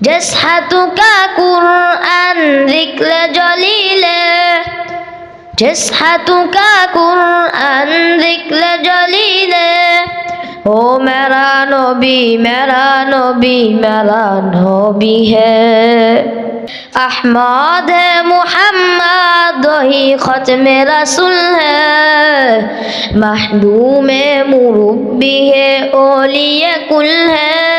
جسحتك قرآن ذكر جليله جسحتك قرآن ذكر جليله او میرا نبی میرا نبی میرا نبی ہے۔ احمد ہے محمد، وہی ختم رسول ہے۔ محدوم مربی ہے، اولیاء کل ہے۔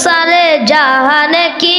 সালে জাহানে কি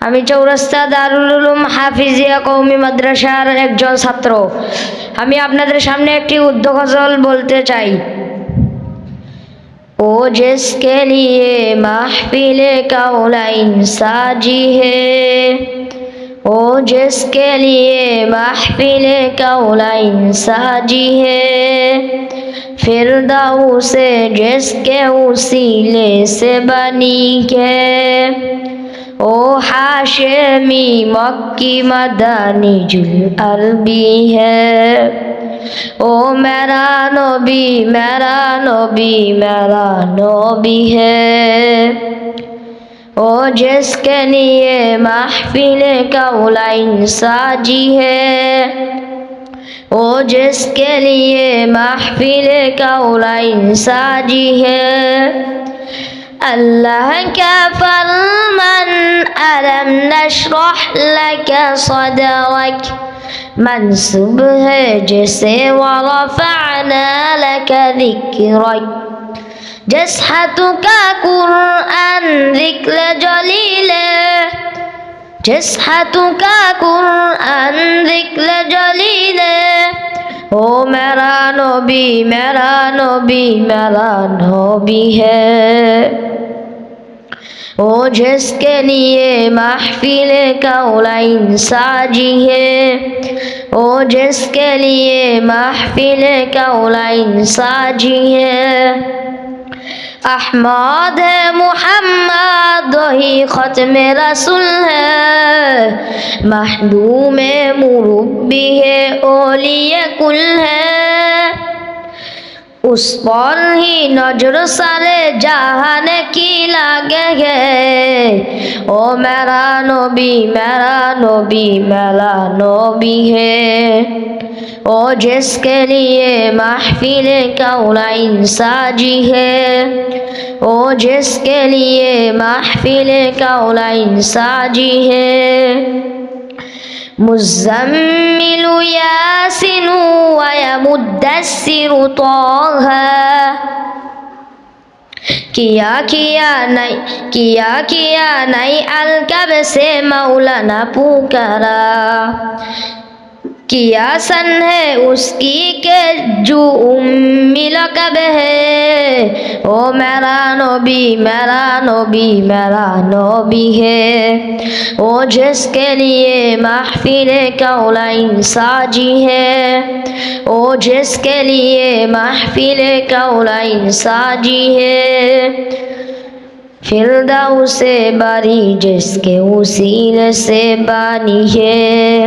আমি চৌরাস্তা দারুল উলুম হাফিজিয়া কৌমি মাদ্রাসার একজন ছাত্র। আমি আপনাদের সামনে একটি উদ্যোগজল বলতে চাই। ও জিসকে নিয়ে মাহফিলে কাউলাইন সাজি হে। او جس کے لیے محفل کولائن ساجی ہے۔ فرداؤ سے جس کے اسیلے سے بنی ہے۔ او ہاشمی مکی مدانی جل عربی ہے۔ او میرا نبی میرا نبی میرا نبی ہے۔ وہ جس کے لیے محفل کولین ساجی ہے وہ جس کے لیے محفل کولین ساجی ہے اللہ کا فرمن علم نشرح لك صدرك من ہے جسے ورفعنا لك ذکرک جسحتك قرآن، ذکر جلیل۔ جسحتك قرآن، ذکر جلیل۔ او میرا نبی میرا نبی میرا نبی ہے۔ وہ جس کے لیے محفل کولائن ساجی ہے۔ وہ جس کے لیے محفل کولائن ساجی ہے۔ احمد ہے محمد، وہی ختم رسول ہے۔ محدوم مربی ہے اولی کل ہے۔ اس پر ہی نظر سارے جہان کی لگے ہے۔ او میرا نبی میرا نبی میرا نبی ہے او جس کے لیے محفل کولائن ساجی ہے او جس کے لیے محفل کولائن ساجی ہے مزمل ياسن ويمدسر طه কিয়া কিয়া নাই কিয়া কিয়া নাই আলকাবে সে মাওলানা পুকারা। کیا سن ہے اس کی کہ جو امی لقب ہے؟ او میرا نبی میرا نبی میرا نبی ہے۔ او جس کے لیے محفل کولائن ساجی ہے؟ او جس کے لیے محفل کولائن ساجی ہے؟ فرداؤ سے باری جس کے وسیلے سے بانی ہے۔